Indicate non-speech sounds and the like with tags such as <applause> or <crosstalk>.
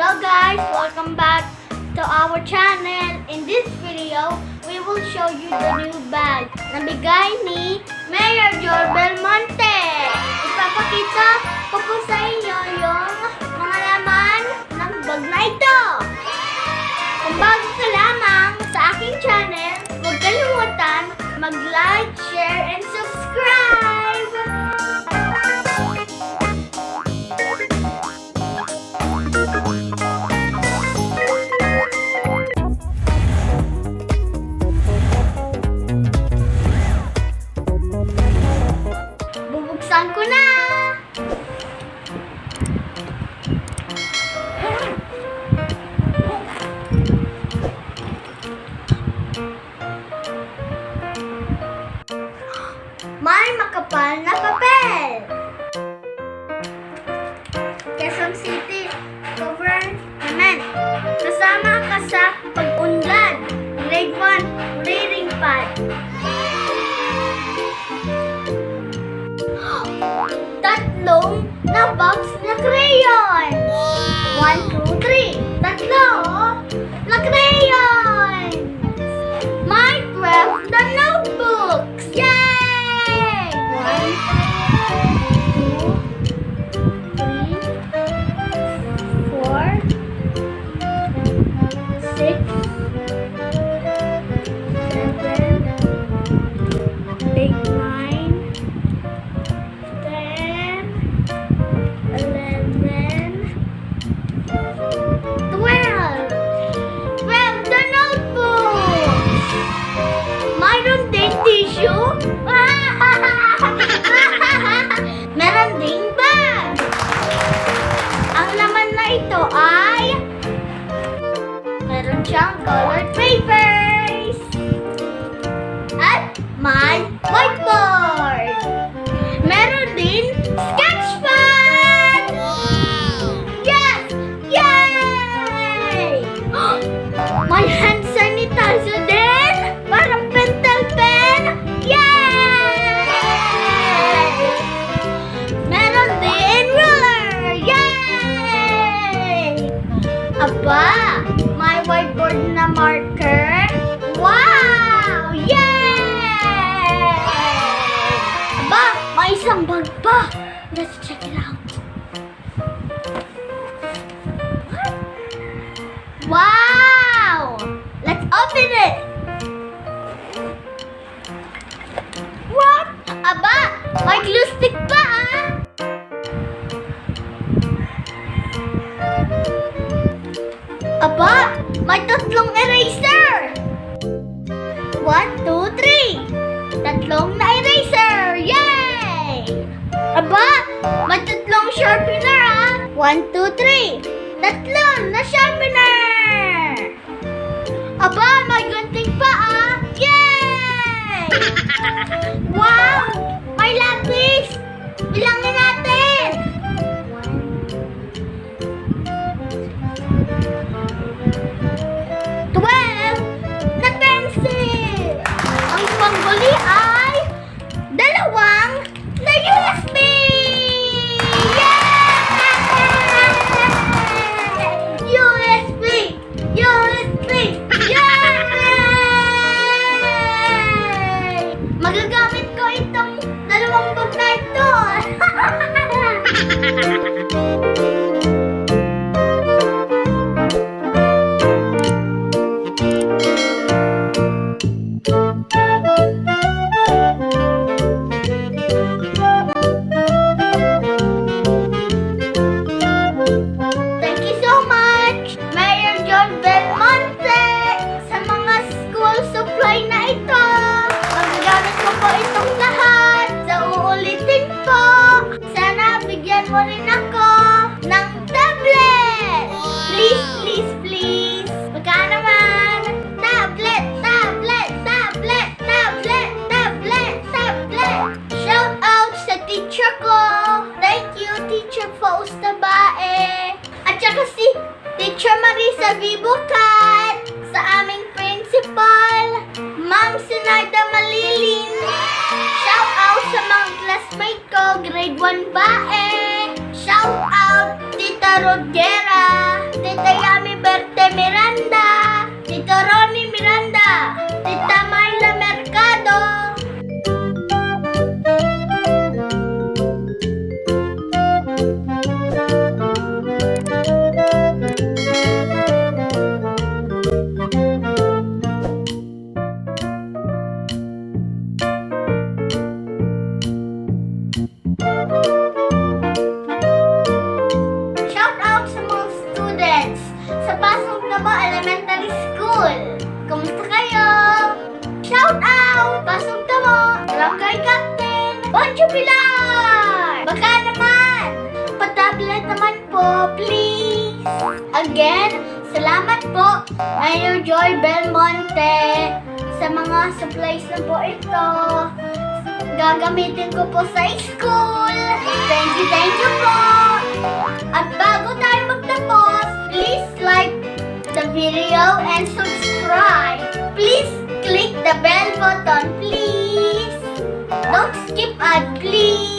Hello guys, welcome back to our channel. In this video, we will show you the new bag na bigay ni Mayor Joel Belmonte. Ipapakita ko po sa inyo yung mga laman ng bag na ito. Kung bago ka lamang sa aking channel, huwag kalimutan mag-like, share, and subscribe! Tatlong na box na crayon. One, two, three. Tatlo colored papers. At may isang bag pa! Let's check it out. Wow! Let's open it! What? Aba! May glue stick pa ah! Aba! May tatlong eraser! One, two, three! Tatlong na eraser! 1, 2, 3. Tatlo na sharpener! Aba, may gunting pa ah! Yay! <laughs> wow! May lapis! Bilangin grade 1 bae. Shout out Tita Rodgera, again, salamat po, Mayor Joy Belmonte, sa mga supplies na po ito. Gagamitin ko po sa school. Thank you, thank you po. At bago tayo magtapos, please like the video and subscribe. Please click the bell button, please. Don't skip ad, please.